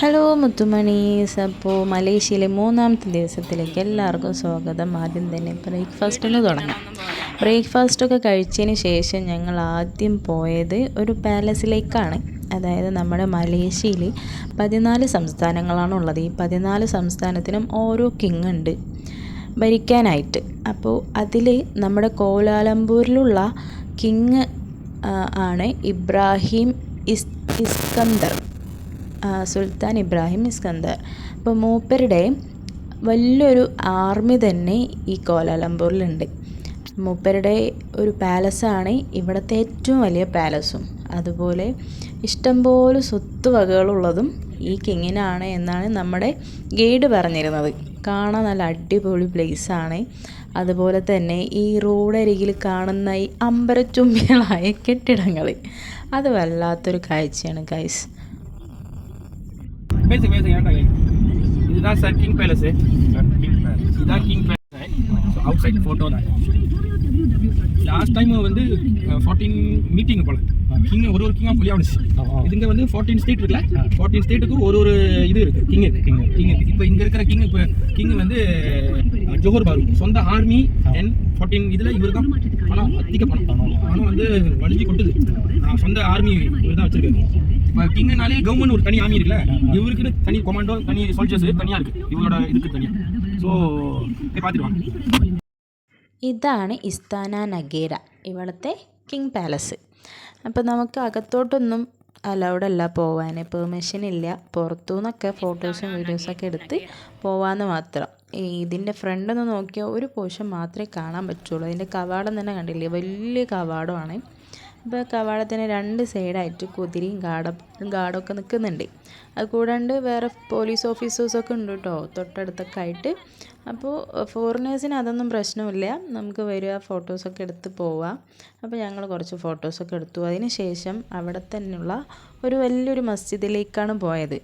Hello മുത്തുമണീസ് അപ്പോൾ മലേഷ്യയിലെ മൂന്നാമത്തെ ദിവസത്തിലേക്ക് എല്ലാവർക്കും സ്വാഗതം. ആദ്യം തന്നെ ബ്രേക്ക്ഫാസ്റ്റിന് തുടങ്ങാം. ബ്രേക്ക്ഫാസ്റ്റൊക്കെ കഴിച്ചതിന് ശേഷം ഞങ്ങൾ ആദ്യം പോയത് ഒരു പാലസിലേക്കാണ്. അതായത് നമ്മുടെ മലേഷ്യയിൽ പതിനാല് സംസ്ഥാനങ്ങളാണുള്ളത് ഈ പതിനാല് സംസ്ഥാനത്തിനും ഓരോ കിങ് ഉണ്ട് ഭരിക്കാനായിട്ട്. അപ്പോൾ അതിൽ നമ്മുടെ കോലാലംപൂരിലുള്ള കിങ് ആണ് ഇബ്രാഹിം ഇസ് ഇസ്കന്ദർ. സുൽത്താൻ ഇബ്രാഹിം ഇസ്കന്ദർ. അപ്പോൾ മൂപ്പരുടെ വലിയൊരു ആർമി തന്നെ ഈ കോലാലംപൂരിലുണ്ട്. മൂപ്പരുടെ ഒരു പാലസാണ് ഇവിടുത്തെ ഏറ്റവും വലിയ പാലസും അതുപോലെ ഇഷ്ടംപോലെ സ്വത്ത് വകകളുള്ളതും ഈ കിങ്ങിനാണ് എന്നാണ് നമ്മുടെ ഗൈഡ് പറഞ്ഞിരുന്നത്. കാണാൻ നല്ല അടിപൊളി പ്ലേസാണ് അതുപോലെ തന്നെ ഈ റോഡരികിൽ കാണുന്ന ഈ അമ്പരച്ചുംബികളായ കെട്ടിടങ്ങൾ അത് വല്ലാത്തൊരു കാഴ്ചയാണ് ഗൈസ് பேசு பேசு ஏன்டா இதுதான் சார் கிங் பேலஸ் இதுதான் king palace outside photo தான். லாஸ்ட் டைம் வந்து ஃபார்ட்டீன் மீட்டிங் போல. கிங் ஒரு ஒரு கிங்காக புலியாவுச்சு இதுங்க வந்து ஃபார்ட்டீன் ஸ்டேட் இருக்குல்ல? ஃபார்ட்டீன் ஸ்டேட்டுக்கு ஒரு ஒரு இது இருக்கு. கிங் கிங் கிங் இப்போ இங்கே இருக்கிற கிங் இப்போ கிங் வந்து ஜோஹர் பாரு. சொந்த ஆர்மி அண்ட் ஃபார்ட்டீன் இதில் இவர் தான் பணம் அதிக பணம். பணம் வந்து வலிஞ்சு கொட்டுது. சொந்த ஆர்மி இவர் தான் வச்சிருக்காரு. இப்போ கிங்கனாலே கவர்மெண்ட் ஒரு தனி ஆர்மி இருக்குல்ல இவருக்குன்னு தனி கொமாண்டோ தனி சோல்ஜர்ஸ் தனியாக இருக்கு இவரோட இதுக்கு தனியாக ஸோ பார்த்துருவாங்க ഇതാണ് ഇസ്താന നഗേര ഇവിടുത്തെ കിങ് പാലസ് അപ്പോൾ നമുക്ക് അകത്തോട്ടൊന്നും അലൗഡ് അല്ല പോവാൻ പെർമിഷൻ ഇല്ല പുറത്തു നിന്നൊക്കെ ഫോട്ടോസും വീഡിയോസൊക്കെ എടുത്ത് പോവാന്ന് മാത്രം ഈ ഇതിൻ്റെ ഫ്രണ്ട് ഒന്ന് നോക്കിയാൽ ഒരു പോർഷൻ മാത്രമേ കാണാൻ പറ്റുള്ളൂ അതിൻ്റെ കവാടം തന്നെ കണ്ടില്ലേ വലിയ കവാടമാണ് അപ്പോൾ കവാടത്തിന് രണ്ട് സൈഡായിട്ട് കുതിരയും ഗാർഡ ഗാർഡൊക്കെ നിൽക്കുന്നുണ്ട്. അത് കൂടാണ്ട് വേറെ പോലീസ് ഓഫീസേഴ്സൊക്കെ ഉണ്ട് കേട്ടോ തൊട്ടടുത്തൊക്കെ ആയിട്ട്. അപ്പോൾ ഫോറിനേഴ്സിന് അതൊന്നും പ്രശ്നമില്ല. നമുക്ക് വരിക ഫോട്ടോസൊക്കെ എടുത്ത് പോവാം അപ്പോൾ ഞങ്ങൾ കുറച്ച് ഫോട്ടോസൊക്കെ എടുത്തു. അതിന് ശേഷം അവിടെ തന്നെയുള്ള ഒരു വലിയൊരു മസ്ജിദിലേക്കാണ് പോയത്.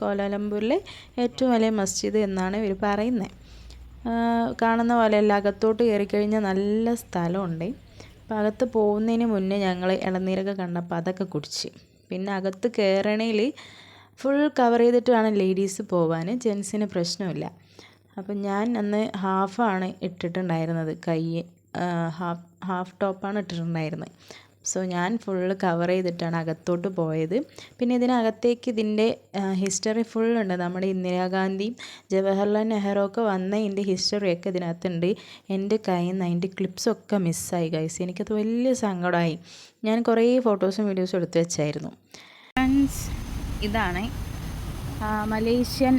കോലാലംപൂരിലെ ഏറ്റവും വലിയ മസ്ജിദ് എന്നാണ് ഇവർ പറയുന്നത്. കാണുന്ന പോലെ പോലെയല്ല അകത്തോട്ട് കയറിക്കഴിഞ്ഞാൽ നല്ല സ്ഥലമുണ്ട്. അപ്പോൾ അകത്ത് പോകുന്നതിന് മുന്നേ ഞങ്ങൾ ഇളനീരൊക്കെ കണ്ടപ്പോൾ അതൊക്കെ കുടിച്ച്. പിന്നെ അകത്ത് കയറണേൽ ഫുൾ കവർ ചെയ്തിട്ട് വേണം ലേഡീസ് പോവാൻ ജെൻസിന് പ്രശ്നമില്ല. അപ്പം ഞാൻ അന്ന് ഹാഫാണ് ഇട്ടിട്ടുണ്ടായിരുന്നത്. കൈ ഹാഫ് ഹാഫ് ടോപ്പാണ് ഇട്ടിട്ടുണ്ടായിരുന്നത്. സോ ഞാൻ ഫുള്ള് കവർ ചെയ്തിട്ടാണ് അകത്തോട്ട് പോയത്. പിന്നെ ഇതിനകത്തേക്ക് ഇതിന്റെ ഹിസ്റ്ററി ഫുൾ ഉണ്ട്. നമ്മുടെ ഇന്ദിരാഗാന്ധിയും ജവഹർലാൽ നെഹ്റു ഒക്കെ വന്ന ഇതിന്റെ ഹിസ്റ്ററിയൊക്കെ ഇതിനകത്തുണ്ട്. എന്റെ കയ്യിൽ നിന്ന് അതിന്റെ ക്ലിപ്സൊക്കെ മിസ്സായി ഗൈസ് എനിക്കത് വലിയ സങ്കടമായി. ഞാൻ കുറേ ഫോട്ടോസും വീഡിയോസും എടുത്തു വെച്ചായിരുന്നു. ഫ്രണ്ട്സ് ഇതാണ് മലേഷ്യൻ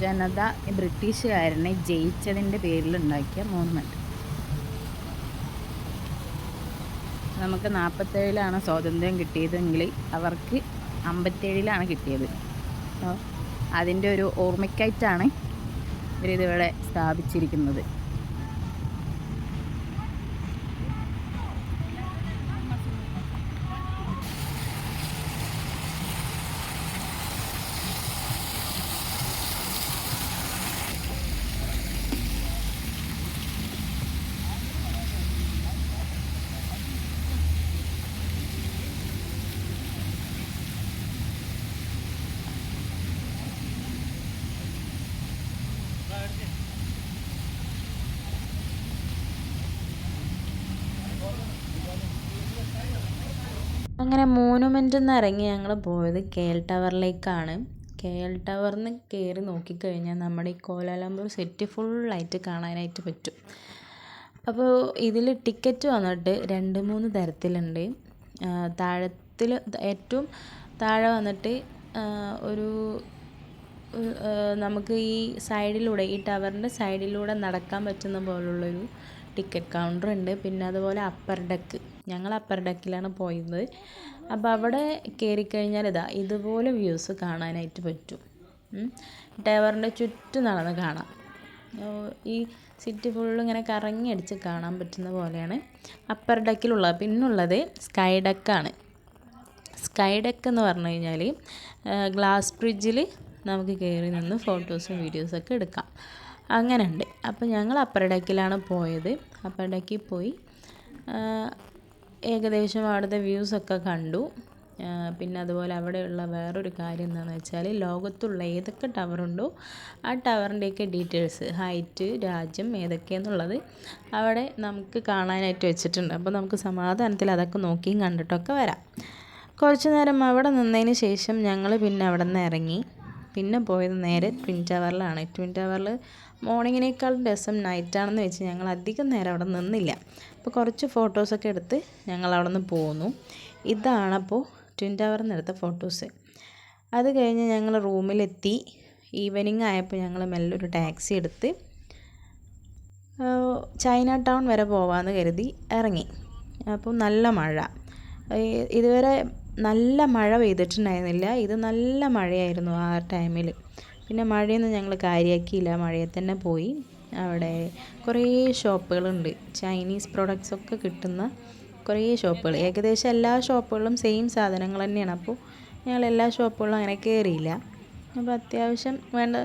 ജനത ബ്രിട്ടീഷുകാരനെ ജയിച്ചതിന്റെ പേരിൽ ഉണ്ടാക്കിയ മോണമെന്റ് നമുക്ക് നാൽപ്പത്തേഴിലാണ് സ്വാതന്ത്ര്യം കിട്ടിയതെങ്കിൽ അവർക്ക് അമ്പത്തേഴിലാണ് കിട്ടിയത്. അപ്പോൾ അതിന്റെ ഒരു ഓർമ്മയ്ക്കായിട്ടാണ് ഇവരിതിവിടെ സ്ഥാപിച്ചിരിക്കുന്നത്. അങ്ങനെ മോനുമെന്റ് നിന്ന് ഇറങ്ങി ഞങ്ങൾ പോയത് കെ എൽ ടവറിലേക്കാണ്. കെ എൽ ടവറിന്ന് കയറി നോക്കിക്കഴിഞ്ഞാൽ നമ്മുടെ ഈ കോലാലംപൂർ സെറ്റ് ഫുൾ ആയിട്ട് കാണാനായിട്ട് പറ്റും. അപ്പോൾ ഇതിൽ ടിക്കറ്റ് വന്നിട്ട് രണ്ട് മൂന്ന് തരത്തിലുണ്ട്. താഴത്തിൽ ഏറ്റവും താഴെ വന്നിട്ട് ഒരു, നമുക്ക് ഈ സൈഡിലൂടെ ഈ ടവറിന്റെ സൈഡിലൂടെ നടക്കാൻ പറ്റുന്ന പോലുള്ളൊരു ടിക്കറ്റ് കൗണ്ടർ ഉണ്ട്. പിന്നെ അതുപോലെ അപ്പർ ഡെക്ക് ഞങ്ങൾ അപ്പർ ഡെക്കിലാണ് പോയത് അപ്പോൾ അവിടെ കയറിക്കഴിഞ്ഞാൽ ഇതാ ഇതുപോലെ വ്യൂസ് കാണാനായിട്ട് പറ്റും. ടവറിന്റെ ചുറ്റും നടന്ന് കാണാം. ഈ സിറ്റി ഫുള്ള് ഇങ്ങനെ കറങ്ങി അടിച്ച് കാണാൻ പറ്റുന്ന പോലെയാണ്. അപ്പർ ഡെക്കിലുള്ളത് പിന്നുള്ളത് സ്കൈ ഡെക്കാണ്. സ്കൈ ഡെക്ക് എന്ന് പറഞ്ഞു കഴിഞ്ഞാൽ ഗ്ലാസ് ബ്രിഡ്ജിൽ നമുക്ക് കയറി നിന്ന് ഫോട്ടോസും വീഡിയോസൊക്കെ എടുക്കാം. അങ്ങനെ ഉണ്ട് അപ്പോൾ ഞങ്ങൾ അപ്പർ ഡെക്കിലാണ് പോയത്. അപ്പർ ഡെക്കിൽ പോയി. ഏകദേശം അവിടുത്തെ വ്യൂസൊക്കെ കണ്ടു. പിന്നെ അതുപോലെ അവിടെയുള്ള വേറൊരു കാര്യം എന്താണെന്ന് വെച്ചാൽ ലോകത്തുള്ള ഏതൊക്കെ ടവറുണ്ടോ ആ ടവറിന്റെയൊക്കെ ഡീറ്റെയിൽസ് ഹൈറ്റ് രാജ്യം ഏതൊക്കെയെന്നുള്ളത് അവിടെ നമുക്ക് കാണാനായിട്ട് വെച്ചിട്ടുണ്ട്. അപ്പോൾ നമുക്ക് സമാധാനത്തിൽ അതൊക്കെ നോക്കിയും കണ്ടിട്ടൊക്കെ വരാം. കുറച്ച് നേരം അവിടെ നിന്നതിന് ശേഷം ഞങ്ങൾ പിന്നെ അവിടെ നിന്ന് ഇറങ്ങി. പിന്നെ പോയത് നേരെ ട്വിൻ ടവറിലാണ് ട്വിൻ ടവറിൽ മോർണിങ്ങിനേക്കാളും രസം നൈറ്റാണെന്ന് വെച്ച് ഞങ്ങൾ അധികം നേരം അവിടെ നിന്നില്ല. അപ്പോൾ കുറച്ച് ഫോട്ടോസൊക്കെ എടുത്ത് ഞങ്ങൾ അവിടെ നിന്ന് പോന്നു ഇതാണപ്പോൾ ട്വിൻ ടവറിൽ നിന്ന് ഫോട്ടോസ്. അത് കഴിഞ്ഞ് ഞങ്ങൾ റൂമിലെത്തി. ഈവനിങ് ആയപ്പോൾ ഞങ്ങൾ മെല്ലെ ഒരു ടാക്സി എടുത്ത് ചൈന ടൗൺ വരെ പോവാമെന്ന് കരുതി ഇറങ്ങി. അപ്പോൾ നല്ല മഴ. ഇതുവരെ നല്ല മഴ പെയ്തിട്ടുണ്ടായിരുന്നില്ല. ഇത് നല്ല മഴയായിരുന്നു ആ ടൈമിൽ. പിന്നെ മഴയൊന്നും ഞങ്ങൾ കാര്യമാക്കിയില്ല മഴയിൽ തന്നെ പോയി. അവിടെ കുറേ ഷോപ്പുകളുണ്ട്. ചൈനീസ് പ്രൊഡക്ട്സ് ഒക്കെ കിട്ടുന്ന കുറേ ഷോപ്പുകൾ. ഏകദേശം എല്ലാ ഷോപ്പുകളിലും സെയിം സാധനങ്ങൾ തന്നെയാണ്. അപ്പോൾ ഞങ്ങൾ എല്ലാ ഷോപ്പുകളിലും അങ്ങനെ കയറിയില്ല. അപ്പോൾ അത്യാവശ്യം വേണ്ട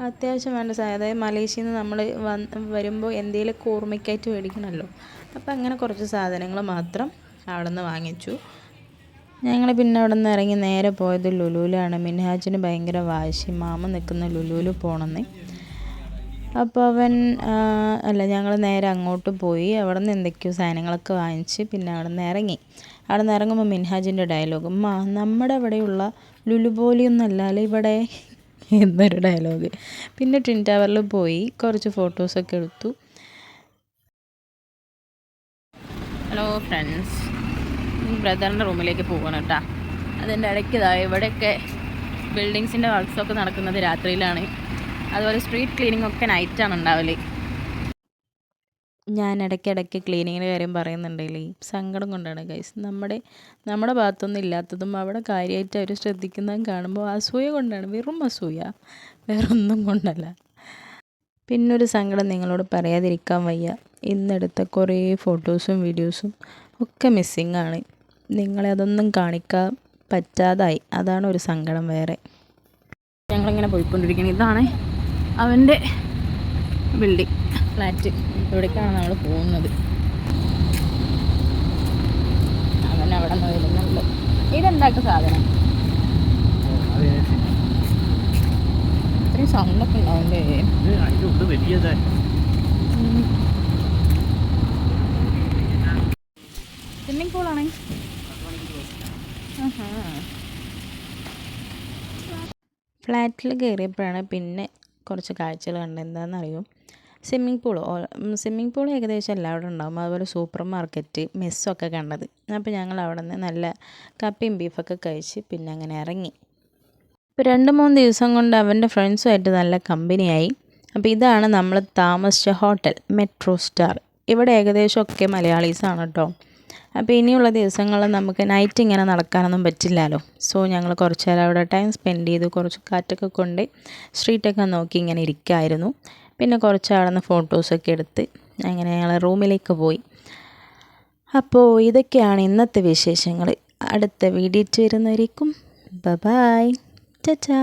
അത്യാവശ്യം വേണ്ട സാധനം. അതായത് മലേഷ്യയിൽ നിന്ന് നമ്മൾ വന്ന് വരുമ്പോൾ എന്തെങ്കിലും ഓർമ്മയ്ക്കായിട്ട് മേടിക്കണമല്ലോ. അപ്പോൾ അങ്ങനെ കുറച്ച് സാധനങ്ങൾ മാത്രം അവിടെ നിന്ന് വാങ്ങിച്ചു. ഞങ്ങൾ പിന്നെ അവിടെ നിന്ന് ഇറങ്ങി നേരെ പോയത് ലുലുവിലാണ്. മിൻഹാജിന് ഭയങ്കര വാശി. മാമ നിൽക്കുന്ന ലുലുവിൽ പോണെന്ന്. അപ്പോൾ അവൻ അല്ല ഞങ്ങൾ നേരെ അങ്ങോട്ട് പോയി. അവിടെ നിന്ന് എന്തൊക്കെയോ സാധനങ്ങളൊക്കെ വാങ്ങിച്ച് പിന്നെ അവിടെ നിന്ന് ഇറങ്ങി. അവിടെ നിന്ന് ഇറങ്ങുമ്പോൾ മിൻഹാജിന്റെ ഡയലോഗ് മാ നമ്മുടെ അവിടെയുള്ള ലുലു പോലെയൊന്നല്ല ഇവിടെ? എന്നൊരു ഡയലോഗ് പിന്നെ ട്വിൻ ടവറിൽ പോയി കുറച്ച് ഫോട്ടോസൊക്കെ എടുത്തു. ഹലോ ഫ്രണ്ട്സ് ബ്രദറിന്റെ റൂമിലേക്ക് പോകണം കേട്ടോ. അതിന്റെ ഇടയ്ക്ക് ഇതാ ഇവിടെയൊക്കെ ബിൽഡിങ്സിന്റെ വർക്ക്സൊക്കെ നടക്കുന്നത് രാത്രിയിലാണ്. അതുപോലെ സ്ട്രീറ്റ് ക്ലീനിങ് ഒക്കെ നൈറ്റാണ് ഉണ്ടാവൽ. ഞാൻ ഇടയ്ക്കിടയ്ക്ക് ക്ലീനിങ്ങിന്റെ കാര്യം പറയുന്നുണ്ടെങ്കിൽ സങ്കടം കൊണ്ടാണ് ഗൈസ് നമ്മുടെ നമ്മുടെ ഭാഗത്തൊന്നും ഇല്ലാത്തതും അവിടെ കാര്യമായിട്ട് അവർ ശ്രദ്ധിക്കുന്നതും കാണുമ്പോൾ അസൂയ കൊണ്ടാണ്. വെറും അസൂയ. വേറൊന്നും കൊണ്ടല്ല. പിന്നൊരു സങ്കടം നിങ്ങളോട് പറയാതിരിക്കാൻ വയ്യ. ഇന്നെടുത്ത കുറേ ഫോട്ടോസും വീഡിയോസും ഒക്കെ മിസ്സിങ് ആണ്. നിങ്ങളെ അതൊന്നും കാണിക്കാൻ പറ്റാതായി. അതാണ് ഒരു സങ്കടം വേറെ. ഞങ്ങളിങ്ങനെ പോയിക്കൊണ്ടിരിക്കുന്നത് ഇതാണ് അവന്റെ ബിൽഡിംഗ് ഫ്ലാറ്റ് ഇവിടേക്കാണ് നമ്മൾ പോകുന്നത്. അവൻ അവിടെ നിന്ന് വരുന്നുണ്ട്. ഇതെന്താക്ക സാധനം? ഇത്രയും സൗണ്ടൊക്കെ വലിയത് സ്വിമ്മിംഗ് പൂളാണ് ഫ്ലാറ്റിൽ കയറിയപ്പോഴാണ് പിന്നെ കുറച്ച് കാഴ്ചകൾ കണ്ടത് അറിയും സ്വിമ്മിംഗ് പൂൾ സ്വിമ്മിംഗ് പൂൾ ഏകദേശം എല്ലാവരും ഉണ്ടാകും അതുപോലെ സൂപ്പർ മാർക്കറ്റ് മെസ്സൊക്കെ കണ്ടത്. അപ്പോൾ ഞങ്ങൾ അവിടെ നിന്ന് നല്ല കപ്പയും ബീഫൊക്കെ കഴിച്ച് പിന്നെ അങ്ങനെ ഇറങ്ങി. ഇപ്പോൾ രണ്ട് മൂന്ന് ദിവസം കൊണ്ട് അവന്റെ ഫ്രണ്ട്സുമായിട്ട് നല്ല കമ്പനിയായി. അപ്പോൾ ഇതാണ് നമ്മൾ താമസിച്ച ഹോട്ടൽ മെട്രോ സ്റ്റാർ. ഇവിടെ ഏകദേശം ഒക്കെ മലയാളീസാണ് കേട്ടോ. അപ്പോൾ ഇനിയുള്ള ദിവസങ്ങളിൽ നമുക്ക് നൈറ്റ് ഇങ്ങനെ നടക്കാനൊന്നും പറ്റില്ലല്ലോ. സോ ഞങ്ങൾ കുറച്ച് നേരം അവിടെ ടൈം സ്പെൻഡ് ചെയ്തു. കുറച്ച് കാറ്റൊക്കെ കൊണ്ട് സ്ട്രീറ്റൊക്കെ നോക്കി ഇങ്ങനെ ഇരിക്കായിരുന്നു. പിന്നെ കുറച്ച് അവിടെ നിന്ന് ഫോട്ടോസൊക്കെ എടുത്ത് അങ്ങനെ ഞങ്ങൾ റൂമിലേക്ക് പോയി. അപ്പോൾ ഇതൊക്കെയാണ് ഇന്നത്തെ വിശേഷങ്ങൾ അടുത്ത വീഡിയോ വരുന്നവരേക്കും. ബ ബായ് ചാ